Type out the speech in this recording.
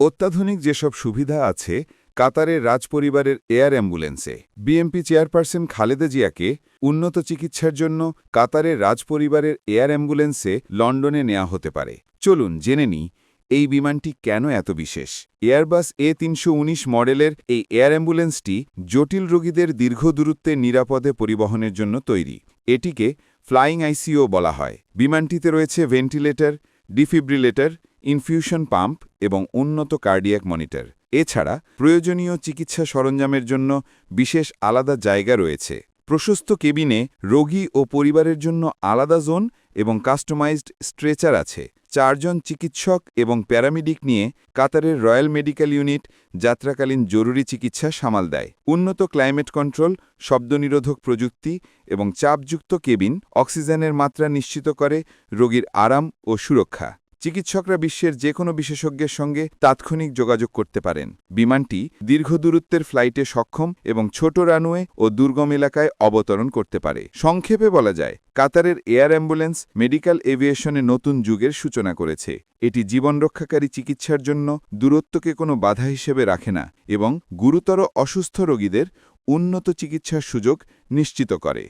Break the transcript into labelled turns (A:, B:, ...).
A: অত্যাধুনিক যেসব সুবিধা আছে, কাতারের রাজপরিবারের এয়ার অ্যাম্বুলেন্সে। বিএমপি চেয়ারপারসন খালেদা জিয়াকে উন্নত চিকিৎসার জন্য কাতারের রাজপরিবারের এয়ার অ্যাম্বুলেন্সে লন্ডনে নেওয়া হতে পারে। চলুন জেনে নিই এই বিমানটি কেন এত বিশেষ? এয়ারবাস এ তিনশো উনিশ মডেলের এই এয়ার অ্যাম্বুলেন্সটি জটিল রোগীদের দীর্ঘ দূরত্বে নিরাপদে পরিবহনের জন্য তৈরি। এটিকে ফ্লাইং আইসিও বলা হয়। বিমানটিতে রয়েছে ভেন্টিলেটর, ডিফিব্রিলেটর ইনফিউশন পাম্প এবং উন্নত কার্ডিয়াক মনিটর। এছাড়া প্রয়োজনীয় চিকিৎসা সরঞ্জামের জন্য বিশেষ আলাদা জায়গা রয়েছে। প্রশস্ত কেবিনে রোগী ও পরিবারের জন্য আলাদা জোন এবং কাস্টমাইজড স্ট্রেচার আছে। চারজন চিকিৎসক এবং প্যারামেডিক নিয়ে কাতারের রয়্যাল মেডিকেল ইউনিট যাত্রাকালীন জরুরি চিকিৎসা সামাল দেয়। উন্নত ক্লাইমেট কন্ট্রোল, শব্দনিরোধক প্রযুক্তি এবং চাপযুক্ত কেবিন অক্সিজেনের মাত্রা নিশ্চিত করে রোগীর আরাম ও সুরক্ষা। চিকিৎসকরা বিশ্বের যে কোনো বিশেষজ্ঞের সঙ্গে তাৎক্ষণিক যোগাযোগ করতে পারেন। বিমানটি দীর্ঘ দূরত্বের ফ্লাইটে সক্ষম এবং ছোট রানওয়ে ও দুর্গম এলাকায় অবতরণ করতে পারে। সংক্ষেপে বলা যায়, কাতারের এয়ার অ্যাম্বুলেন্স মেডিকেল এভিয়েশনে নতুন যুগের সূচনা করেছে। এটি জীবন রক্ষাকারী চিকিৎসার জন্য দূরত্বকে কোনো বাধা হিসেবে রাখে না এবং গুরুতর অসুস্থ রোগীদের উন্নত চিকিৎসার সুযোগ নিশ্চিত করে।